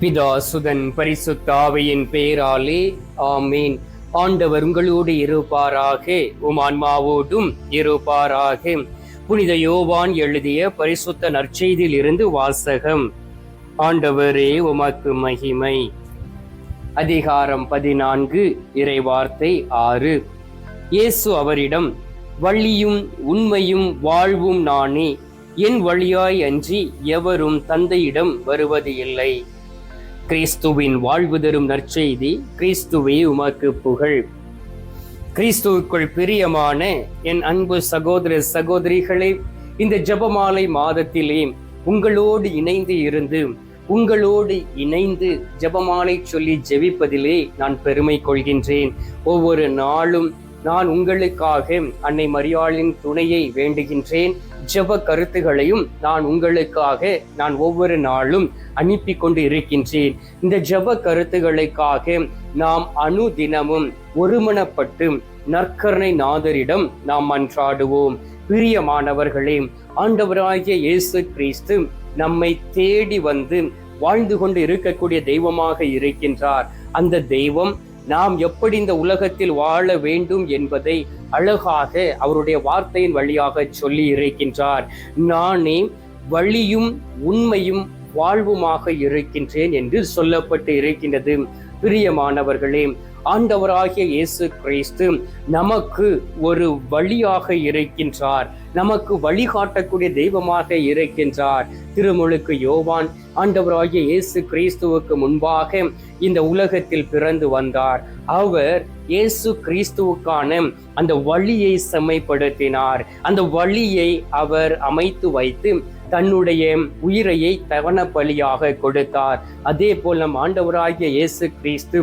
பிதா சுதன் பரிசுத்தாவையின் பெயராலே ஆமீன். ஆண்டவர் உங்களோடு இருப்பாராக உம் ஆன்மாவோடும் இருப்பாராக. புனித யோவான் எழுதிய பரிசுத்த நற்செய்தியில் இருந்து வாசகம். ஆண்டவரே உமக்கு மகிமை. அதிகாரம் பதினான்கு இறைவார்த்தை ஆறு. இயேசு அவரிடம் வள்ளியும் உண்மையும் வாழ்வும் நானே. என் வழியாய் அன்றி எவரும் தந்தையிடம் வருவது இல்லை கிறிஸ்துவின் வாழ்வு தரும் நற்செய்தி கிறிஸ்துவே உமக்கு புகழ். கிறிஸ்துவுக்குள் பிரியமான என் அன்பு சகோதர சகோதரிகளே இந்த ஜெபமாலை மாதத்திலே உங்களோடு இணைந்து இருந்து உங்களோடு இணைந்து ஜெபமாலை சொல்லி ஜெபிப்பதிலே நான் பெருமை கொள்கின்றேன். ஒவ்வொரு நாளும் நான் உங்களுக்காக அன்னை மரியாளின் துணையை வேண்டுகின்றேன். ஜெப கருத்துகளையும் நான் உங்களுக்காக நான் ஒவ்வொரு நாளும் அனுப்பி கொண்டு இருக்கின்றேன் இந்த ஜெப கருத்துகளுக்காக நாம் அனுதினமும் ஒருமனப்பட்டு நற்கரணை நாதரிடம் நாம் மன்றாடுவோம். பிரியமானவர்களே ஆண்டவராகிய இயேசு கிறிஸ்து நம்மை தேடி வந்து வாழ்ந்து கொண்டு இருக்கக்கூடிய தெய்வமாக இருக்கின்றார். அந்த தெய்வம் நாம் எப்படி இந்த உலகத்தில் வாழ வேண்டும் என்பதை அழகாக அவருடைய வார்த்தையின் வழியாக சொல்லி இருக்கின்றார். நானே வழியும் உண்மையும் வாழ்வுமாக இருக்கின்றேன் என்று சொல்லப்பட்டு இருக்கின்றது. பிரியமானவர்களே ஆண்டவராகிய இயேசு கிறிஸ்து நமக்கு ஒரு வழியாக இருக்கின்றார். நமக்கு வழிகாட்டக்கூடிய தெய்வமாக இருக்கின்றார். திருமுழுக்கு யோவான் ஆண்டவராகிய இயேசு கிறிஸ்துவுக்கு முன்பாக இந்த உலகத்தில் பிறந்து வந்தார். அவர் இயேசு கிறிஸ்துவுக்கான அந்த வழியை செம்மைப்படுத்தினார். அந்த வழியை அவர் அமைத்து வைத்து தன்னுடைய உயிரையை தவண பலியாக கொடுத்தார். அதே போல் நம் ஆண்டவராகிய இயேசு கிறிஸ்து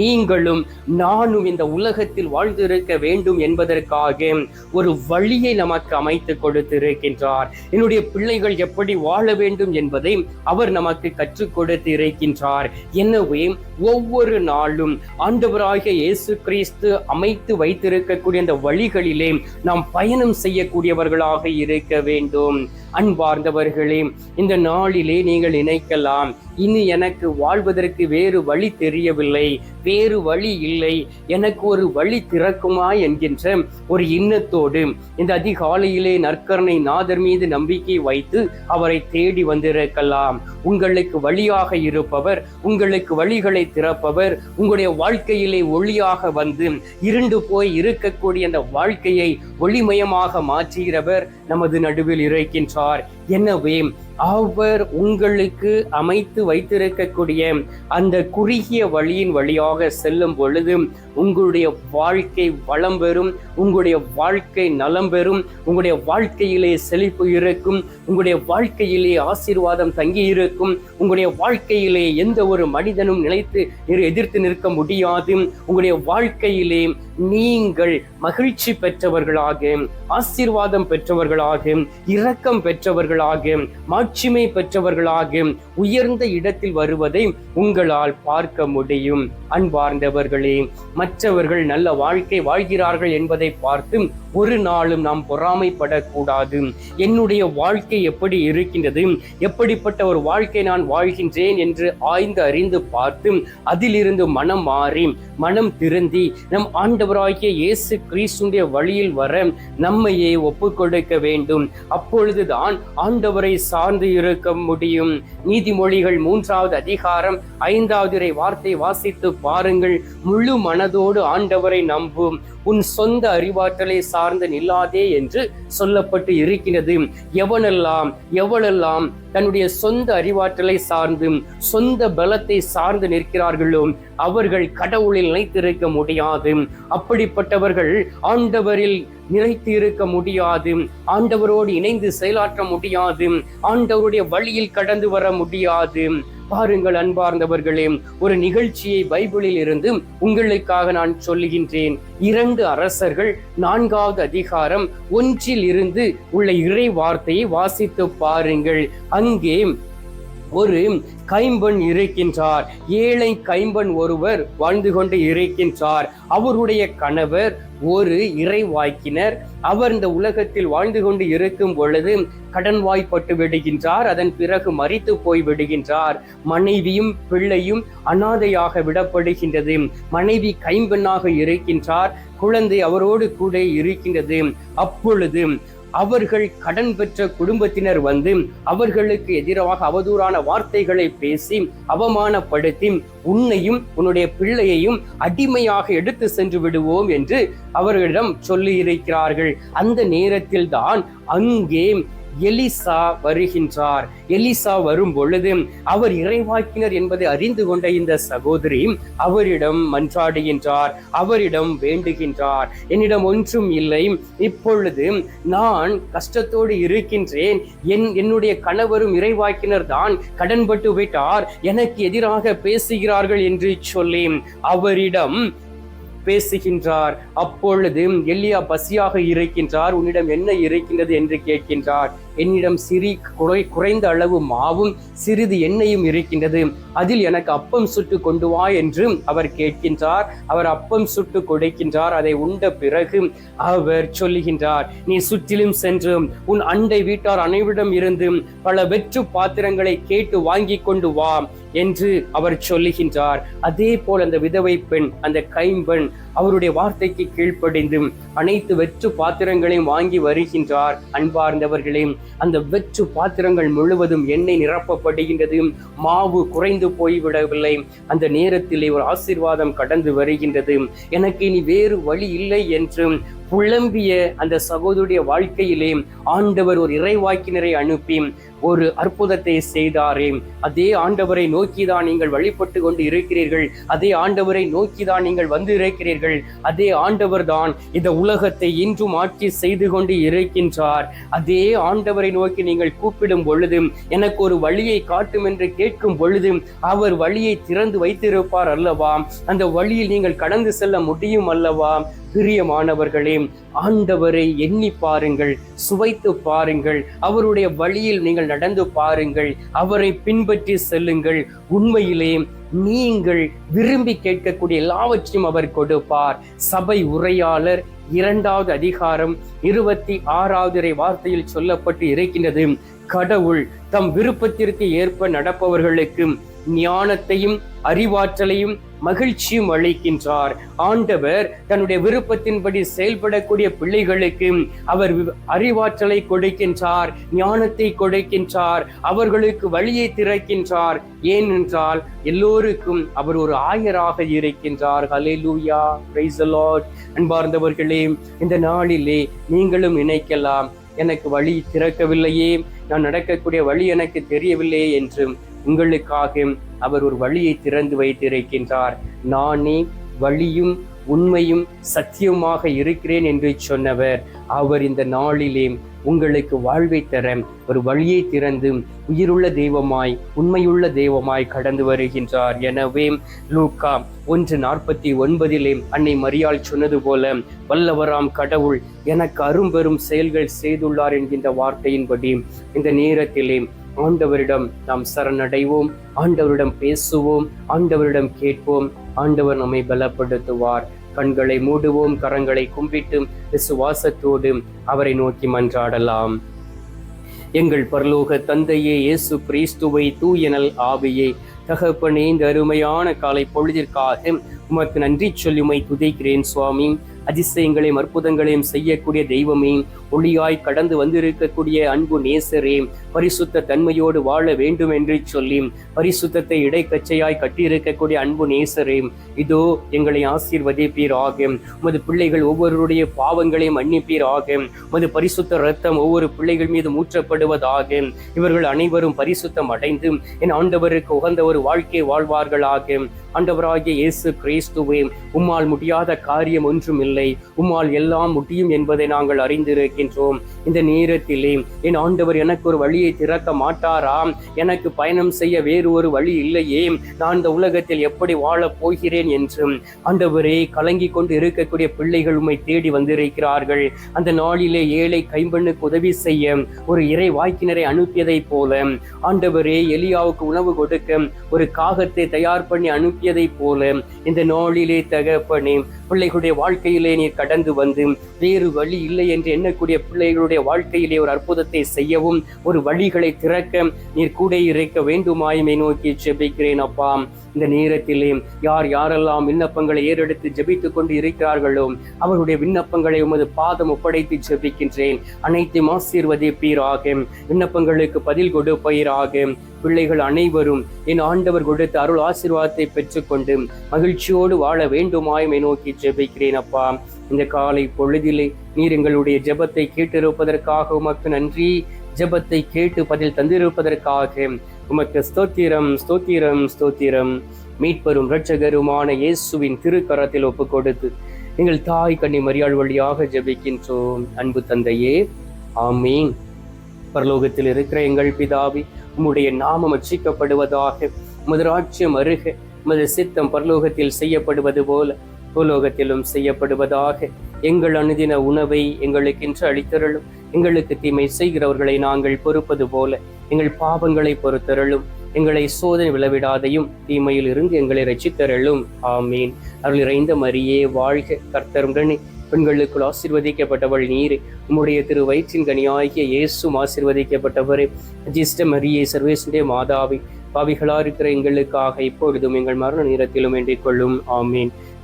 நீங்களும் நானும் இந்த உலகத்தில் வாழ்ந்திருக்க வேண்டும் என்பதற்காக ஒரு வழியை நமக்கு அமைத்து கொடுத்திருக்கின்றார். என்னுடைய பிள்ளைகள் எப்படி வாழ வேண்டும் என்பதை அவர் நமக்கு கற்றுக் கொடுத்து இருக்கின்றார் எனவே ஒவ்வொரு நாளும் ஆண்டவராகிய இயேசு கிறிஸ்து அமைத்து வைத்திருக்கக்கூடிய அந்த வழிகளிலே நாம் பயணம் செய்யக்கூடியவர்களாக இருக்க வேண்டும். அன்பார்ந்தவர்களே இந்த நாளிலே நீங்கள் நினைக்கலாம். இனி எனக்கு வாழ்வதற்கு வேறு வழி தெரியவில்லை. வேறு வழி இல்லை. எனக்கு ஒரு வழி திறக்குமா என்கின்ற ஒரு இன்னத்தோடு இந்த அதிகாலையிலே நற்கரணை நாதர் மீது நம்பிக்கை வைத்து அவரை தேடி வந்திருக்கலாம். உங்களுக்கு வழியாக இருப்பவர் உங்களுக்கு வழிகளை திறப்பவர் உங்களுடைய வாழ்க்கையிலே ஒளியாக வந்து இருண்டு போய் இருக்கக்கூடிய அந்த வாழ்க்கையை ஒளிமயமாக மாற்றுகிறவர் நமது நடுவில் இருக்கின்றார். எனவே அவர் உங்களுக்கு அமைத்து வைத்திருக்கக்கூடிய அந்த குறுகிய வழியின் வழியாக செல்லும் பொழுது உங்களுடைய வாழ்க்கை வளம் பெறும் உங்களுடைய வாழ்க்கை நலம் பெறும் உங்களுடைய வாழ்க்கையிலே செழிப்பு இருக்கும் உங்களுடைய வாழ்க்கையிலே ஆசீர்வாதம் தங்கி இருக்கும் உங்களுடைய வாழ்க்கையிலே எந்த ஒரு மனிதனும் நிலைத்து எதிர்த்து நிற்க முடியாது உங்களுடைய வாழ்க்கையிலே நீங்கள் மகிழ்ச்சி பெற்றவர்களாக ஆசீர்வாதம் பெற்றவர்களாக இரக்கம் பெற்றவர்களாக மாட்சிமை பெற்றவர்களாக உயர்ந்த இடத்தில் வருவதை உங்களால் பார்க்க முடியும். அன்பார்ந்தவர்களே மற்றவர்கள் நல்ல வாழ்க்கை வாழ்கிறார்கள் என்பதை பார்த்து ஒரு நாளும் நாம் பொறாமைப்படக்கூடாது. என்னுடைய வாழ்க்கை எப்படி இருக்கின்றது? எப்படிப்பட்ட ஒரு வாழ்க்கை நான் வாழ்கின்றேன் என்று ஆய்ந்து அறிந்து பார்த்து அதிலிருந்து மனம் மாறி மனம் திருந்தி நம் ஆண்டவராகிய இயேசு கிறிஸ்துடைய வழியில் வர நம்மையே ஒப்பு கொடுக்க வேண்டும். அப்பொழுதுதான் ஆண்டவரை சார்ந்து இருக்க முடியும். நீதிமொழிகள் மூன்றாவது அதிகாரம் ஐந்தாவது வார்த்தை வாசித்து பாருங்கள். முழு மனதோடு ஆண்டவரை நம்பும். உன் சொந்த அறிவாற்றலை சார்ந்து நில்லாதே என்று சொல்லப்பட்டு இருக்கிறது எவனெல்லாம் எவளெல்லாம் தன்னுடைய சொந்த அறிவாற்றலை சார்ந்தும் சொந்த பலத்தை சார்ந்து நிற்கிறார்களோ அவர்கள் கடவுளில் நிலைத்திருக்க முடியாது. அப்படிப்பட்டவர்கள் ஆண்டவரில் நிலைத்து இருக்க முடியாது. ஆண்டவரோடு இணைந்து செயலாற்ற முடியாது. ஆண்டவருடைய வழியில் கடந்து வர முடியாது. பாருங்கள் அன்பார்ந்தவர்களே ஒரு நிகழ்ச்சியை பைபிளில் இருந்து உங்களுக்காக நான் சொல்லுகின்றேன். இரண்டு அரசர்கள் நான்காவது அதிகாரம் ஒன்றில் இருந்து உள்ள இறை வார்த்தையை வாசித்து பாருங்கள். அங்கே ஒரு கைம்பெண் இருக்கின்றார் ஏழை கைம்பெண் ஒருவர் வாழ்ந்து கொண்டு இருக்கின்றார் அவருடைய கணவர் ஒரு இறைவாக்கினர். அவர் இந்த உலகத்தில் வாழ்ந்து கொண்டு இருக்கும் பொழுது கடன் வாய்ப்பட்டு விடுகின்றார். அதன் பிறகு மறித்து போய் விடுகின்றார். மனைவியும் பிள்ளையும் அனாதையாக விடப்படுகின்றது. மனைவி கைம்பெண்ணாக இருக்கின்றார். குழந்தை அவரோடு கூட இருக்கின்றது. அப்பொழுது அவர்கள் கடன் பெற்ற குடும்பத்தினர் வந்து அவர்களுக்கு எதிராக அவதூறான வார்த்தைகளை பேசி அவமானப்படுத்தி உன்னையும் உன்னுடைய பிள்ளையையும் அடிமையாக எடுத்து சென்று விடுவோம் என்று அவர்களிடம் சொல்லியிருக்கிறார்கள். அந்த நேரத்தில் தான் அங்கே எலிசா வருகின்றார். எலிசா வரும் பொழுது அவர் இறைவாக்கினர் என்பதை அறிந்து கொண்ட இந்த சகோதரி அவரிடம் மன்றாடுகின்றார் அவரிடம் வேண்டுகின்றார். என்னிடம் ஒன்றும் இல்லை. இப்பொழுது நான் கஷ்டத்தோடு இருக்கின்றேன். என் என்னுடைய கணவரும் இறைவாக்கினர் தான் கடன்பட்டு விட்டார். எனக்கு எதிராக பேசுகிறார்கள் என்று சொல்லி அவரிடம் பேசுகின்றார். அப்பொழுது எலியா பசியாக இருக்கின்றார். உன்னிடம் என்ன இருக்கின்றது என்று கேட்கின்றார். என்னிடம் சிறி குறை குறைந்த அளவு மாவும் சிறிது எண்ணெயும் இருக்கின்றது. அதில் எனக்கு அப்பம் சுட்டு கொண்டு வா என்று அவர் கேட்கின்றார். அவர் அப்பம் சுட்டு கொடுக்கின்றார். அதை உண்ட பிறகு அவர் சொல்லுகின்றார் நீ சுற்றிலும் சென்று உன் அண்டை வீட்டார் அனைவரிடம் இருந்து பல வெற்று பாத்திரங்களை கேட்டு வாங்கி கொண்டு வா என்று அவர் சொல்லுகின்றார். அதே போல் அந்த விதவை பெண் அந்த கைம்பெண் அவருடைய வார்த்தைக்கு கீழ்ப்படிந்து அனைத்து வெற்று பாத்திரங்களையும் வாங்கி வருகின்றார். அன்பார்ந்தவர்களே அந்த வெற்று பாத்திரங்கள் முழுவதும் எண்ணெய் நிரப்பப்படுகின்றது. மாவு குறைந்து போய்விடவில்லை. அந்த நேரத்தில் ஒரு ஆசீர்வாதம் கடந்து வருகின்றது. எனக்கு இனி வேறு வழி இல்லை என்று புலம்பிய அந்த சகோதரிய வாழ்க்கையிலே ஆண்டவர் ஒரு இறைவாக்கினரை அனுப்பி ஒரு அற்புதத்தை செய்தாரே. அதே ஆண்டவரை நோக்கிதான் நீங்கள் வழிபட்டு கொண்டு இருக்கிறீர்கள். அதே ஆண்டவரை நோக்கிதான் நீங்கள் வந்து இருக்கிறீர்கள். அதே ஆண்டவர் தான் இந்த உலகத்தை இன்றும் ஆட்சி செய்து கொண்டு இருக்கின்றார். அதே ஆண்டவரை நோக்கி நீங்கள் கூப்பிடும் பொழுது எனக்கு ஒரு வழியை காட்டும் என்று கேட்கும் பொழுது அவர் வழியை திறந்து வைத்திருப்பார் அல்லவா? அந்த வழியில் நீங்கள் கடந்து செல்ல முடியும் அல்லவா? பிரியமானவர்களே ஆண்டவரை எண்ணி பாருங்கள் சுவைத்து பாருங்கள். அவருடைய வழியில் நீங்கள் நடந்து பாருங்கள். அவரை பின்பற்றி செல்லுங்கள். உண்மையிலே நீங்கள் விரும்பி கேட்கக்கூடிய எல்லாவற்றையும் அவர் கொடுப்பார். சபை உரையாளர் இரண்டாவது அதிகாரம் இருபத்தி ஆறாவது வார்த்தையில் சொல்லப்பட்டு இருக்கின்றது. கடவுள் தம் விருப்பத்திற்கு ஏற்ப நடப்பவர்களுக்கு ஞானத்தையும் அறிவாற்றலையும் மகிழ்ச்சியும் அளிக்கின்றார். ஆண்டவர் தன்னுடைய விருப்பத்தின்படி செயல்படக்கூடிய பிள்ளைகளுக்கு அவர் அறிவாற்றலை கொடுக்கின்றார் ஞானத்தை கொடுக்கின்றார் அவர்களுக்கு வழியை திறக்கின்றார். ஏனென்றால் எல்லோருக்கும் அவர் ஒரு ஆயராக இருக்கின்றார். ஹalleluya praise அன்பார்ந்தவர்களே இந்த நாளிலே நீங்களும் நினைக்கலாம் எனக்கு வழி திறக்கவில்லையே நான் நடக்கக்கூடிய வழி எனக்கு தெரியவில்லையே என்றும் உங்களுக்காக அவர் ஒரு வழியை திறந்து வைத்திருக்கின்றார். நானே வழியும் உண்மையும் சத்தியமாக இருக்கிறேன் என்று சொன்னவர். அவர் இந்த நாளிலே உங்களுக்கு வாழ்வை தர ஒரு வழியை திறந்து உயிருள்ள தெய்வமாய் உண்மையுள்ள தெய்வமாய் கடந்து வருகின்றார். எனவே லூக்கா ஒன்று நாற்பத்தி ஒன்பதிலே அன்னை மரியாள் சொன்னது போல வல்லவராம் கடவுள் எனக்கு அரும்பெரும் செயல்கள் செய்துள்ளார் என்கின்ற வார்த்தையின்படி இந்த நேரத்திலே ஆண்டவரிடம் நாம் சரணடைவோம் ஆண்டவரிடம் பேசுவோம் ஆண்டவரிடம் கேட்போம். ஆண்டவர் நம்மை பலப்படுத்துவார். கண்களை மூடுவோம் கரங்களை கும்பிட்டு விசுவாசத்தோடு அவரை நோக்கி மன்றாடலாம். எங்கள் பரலோக தந்தையே இயேசு கிறிஸ்துவை தூயனல் ஆவியே தகப்பனே இந்த அருமையான காலை பொழுதிற்காக உமக்கு நன்றி சொல்லி உமை துதைக்கிறேன் சுவாமி. அதிசயங்களையும் அற்புதங்களையும் செய்யக்கூடிய தெய்வமே ஒளியாய் கடந்து வந்திருக்கக்கூடிய அன்பு நேசரே பரிசுத்த தன்மையோடு வாழ வேண்டும் என்று சொல்லி பரிசுத்தத்தை இடைக்கச்சையாய் கட்டியிருக்கக்கூடிய அன்பு நேசரே இதோ எங்களை ஆசீர்வதிப்பீர் ஆகும் உமது பிள்ளைகள் ஒவ்வொருடைய பாவங்களையும் மன்னிப்பீர் ஆகும் உமது பரிசுத்த ரத்தம் ஒவ்வொரு பிள்ளைகள் மீது மூற்றப்படுவதாக இவர்கள் அனைவரும் பரிசுத்தம் அடைந்து என் ஆண்டவருக்கு உகந்த ஒரு வாழ்க்கை வாழ்வார்களாகும் ஆண்டவராகிய இயேசு கிறிஸ்துவே உம்மால் முடியாத காரியம் ஒன்றும் இல்லை. உம்மால் எல்லாம் முடியும் என்பதை நாங்கள் அறிந்திருக்கின்றோம். இந்த நேரத்திலே என் ஆண்டவர் எனக்கு ஒரு வழியை திறக்க மாட்டாராம் எனக்கு பயணம் செய்ய வேறு ஒரு வழி இல்லையே. நான் இந்த உலகத்தில் எப்படி வாழப் போகிறேன் என்றும் ஆண்டவரே கலங்கி கொண்டு இருக்கக்கூடிய பிள்ளைகள் உண்மை தேடி வந்திருக்கிறார்கள். அந்த நாளிலே ஏழை கைம்பெண்ணுக்கு உதவி செய்ய ஒரு இறை வாய்க்கினரை அனுப்பியதைப் போல ஆண்டவரே எலியாவுக்கு உணவு கொடுக்க ஒரு காகத்தை தயார் பண்ணி அனுப்பியதைப் போல இந்த நாளிலே தகப்பனே பிள்ளைகளுடைய வாழ்க்கையிலே நீர் கடந்து வந்து வேறு வழி இல்லை என்று எண்ணக்கூடிய பிள்ளைகளுடைய வாழ்க்கையிலே ஒரு அற்புதத்தை செய்யவும் ஒரு வழிகளை திறக்க நீர் கூட இருக்க வேண்டுமாயுமே நோக்கி செபிக்கிறேன் அப்பா. இந்த நேரத்திலே யார் யாரெல்லாம் விண்ணப்பங்களை ஏறெடுத்து ஜெபித்துக் கொண்டு இருக்கிறார்களோ அவருடைய விண்ணப்பங்களை உமது பாதம் ஒப்படைத்து ஜெபிக்கின்றேன். அனைத்தையும் ஆசீர்வதிப்பீராக. விண்ணப்பங்களுக்கு பதில் கொடுப்பீராக. பிள்ளைகள் அனைவரும் என் ஆண்டவர் கொடுத்த அருள் ஆசீர்வாதத்தை பெற்றுக்கொண்டு மகிழ்ச்சியோடு வாழ வேண்டுமாயுமே நோக்கி ஜெபிக்கிறேன் அப்பா. இந்த காலை பொழுதிலே நீர் எங்களுடைய ஜெபத்தை கேட்டிருப்பதற்காக உமக்கு நன்றி. ஜெபத்தை கேட்டு பதில் தந்திருப்பதற்காக உமக்கு ஸ்தோத்திரம் ஸ்தோத்திரம் ஸ்தோத்திரம். மீட்பெரும் இரட்சகருமான இயேசுவின் திருக்கரத்தில் ஒப்பு கொடுத்து எங்கள் தாய் கன்னி மரியாள் வழியாக ஜெபிக்கின்றோம். அன்பு தந்தையே ஆமீன். பரலோகத்தில் இருக்கிற எங்கள் பிதாவி உம்முடைய நாமம் அச்சிக்கப்படுவதாக முதராட்சியம் அருக உமது சித்தம் பரலோகத்தில் செய்யப்படுவது போல பூலோகத்திலும் செய்யப்படுவதாக எங்கள் அனுதின உணவை எங்களுக்கென்று அளித்தருளும். எங்களுக்கு தீமை செய்கிறவர்களை நாங்கள் பொறுப்பது போல எங்கள் பாவங்களை பொறுத்தருளும். எங்களை சோதனை விளவிடாதையும் தீமையில் இருந்து எங்களை ரட்சித்தருளும் ஆமீன். அருள் இறைந்த மரியே வாழ்க கர்த்தருடனே பெண்களுக்குள் ஆசிர்வதிக்கப்பட்டவள் நீரே. உம்முடைய திரு வயிற்றின் கனியாகிய இயேசும் ஆசிர்வதிக்கப்பட்டவரே. ஜிஷ்ட மரியே சர்வேசுடைய மாதாவி. பாவிகளா இருக்கிற எங்களுக்காக இப்பொழுதும் எங்கள் மரண நேரத்திலும் வேண்டிக் கொள்ளும். ஆமீன்.